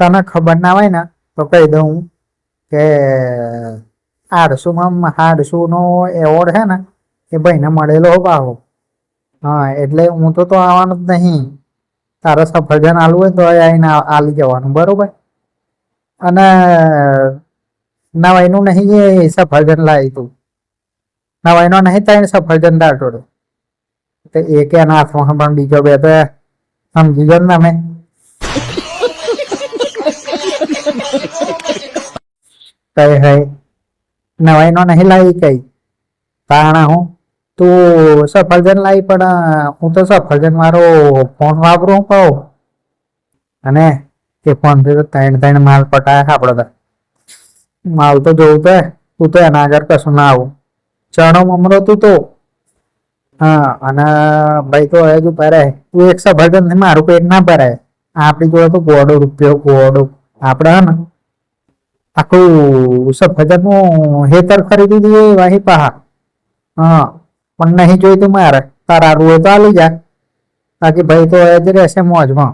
તને ખબર ના હોય ને, તો કહી દઉં કે આડસુમાં હાડસુનો એવોર્ડ છે ને, એ ભાઈને મળેલો બાહો હા, એટલે હું તો તો આવવાનું જ નહીં. તારે સફરજન આલવું હોય તો આવીને આલી જવાનું, બરોબર? અને નવાઈનું નહીં એ સફરજન લાવી તું. નવાઈનો નહીં ત્રણ સફરજન દાટોડો. તો એક એના હાથમાં પણ બીજો બે તો સમજી ગયો ને તમે. કઈ નવાઈ નો નહીં લાવી કઈ. તાણા હું, તું સફરજન લાવી, પણ હું તો સફરજન મારો ફોન વાપરું કહું. અને તે ફોનથી તો ત્રણ ત્રણ માલ પટાય આપડે તો. માલ તો જોવું તો તું તો એના આગળ કશું ના આવું. ચણો મમરો તું તો. હા, અને, ભાઈ તો હજુ ભરાય તું એક સફરજન મારું પેટ ના ભરાય. આપણી જોડે તો ગોડો રૂપિયો ગોડો આપડે હે ને. આખું સફરજનનું હેતર ખરીદી દઈએ વાહી પહા. હા, પણ નહીં જોઈતું મારે. તારા રૂએ તો આલી જા. બાકી ભાઈ તો એ જ રહેશે મોજમાં.